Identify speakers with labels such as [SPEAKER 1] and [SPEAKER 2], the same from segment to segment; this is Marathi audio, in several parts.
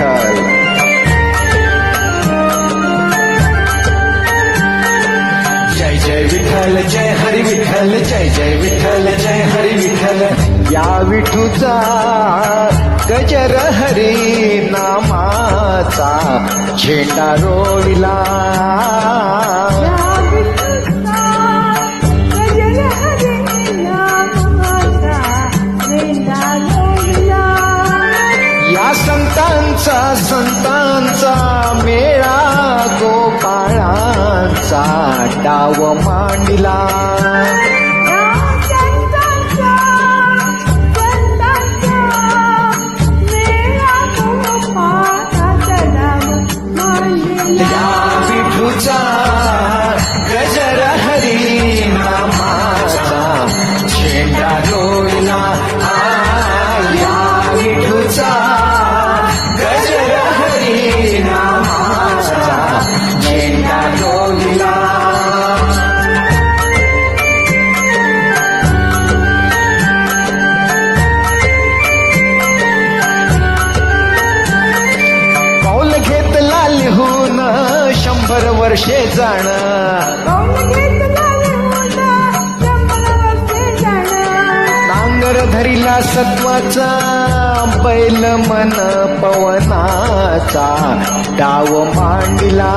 [SPEAKER 1] विठ्ठल जय जय विठ्ठल जय हरी विठ्ठल जय जय विठ्ठल जय हरी विठ्ठल. या विठूचा गजर हरी नामाचा झेंडा रोविला. सा व मांडला. शंभर वर्षे जाण नांगर धरिला सत्वाचा बैल मन पवनाचा डाव मांडला.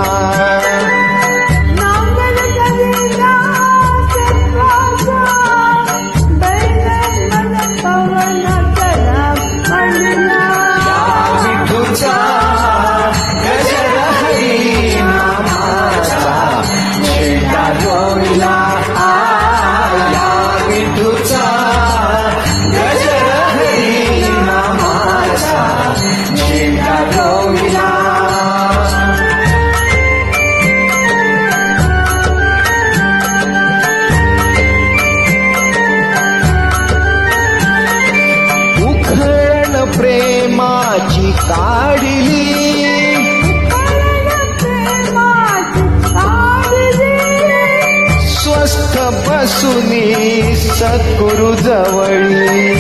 [SPEAKER 1] काढली. स्वस्थ बसुनी सद्गुरु जवळी.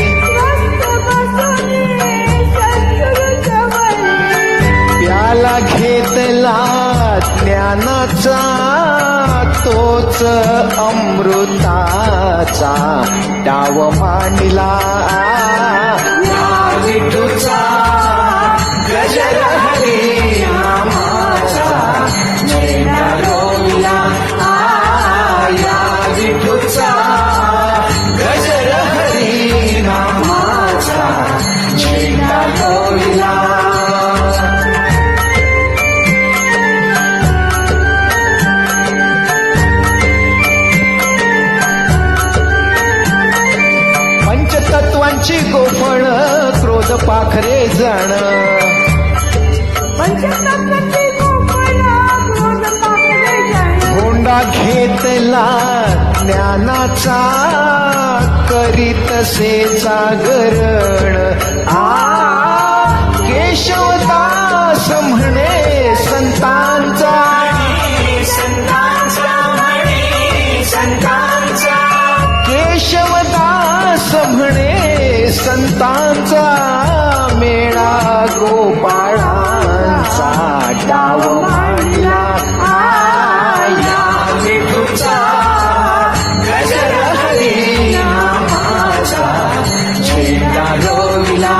[SPEAKER 1] प्याला घेतला ज्ञानाचा तोच अमृताचा. डाव मांडला विठूचा. गजर पंचतत्वांची गोफण क्रोध पाखरे जाणं. होंडा घेतला ज्ञानाचा करीत से जागरण आ केशवदास म्हणे संतांचा. केशवदास म्हणे संतांचा मेळा गोपाळांचा डाव मांडला गजर हरी नामाचा झेंडा रोविला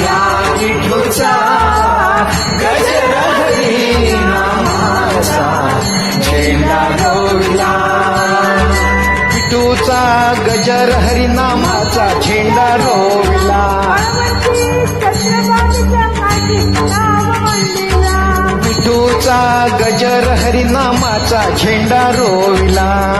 [SPEAKER 1] या विठूचा गजर झेंडा रोविला. विठूचा गजर हरिनामाचा झेंडा रोविला. हरिनामाचा झेंडा रोविला.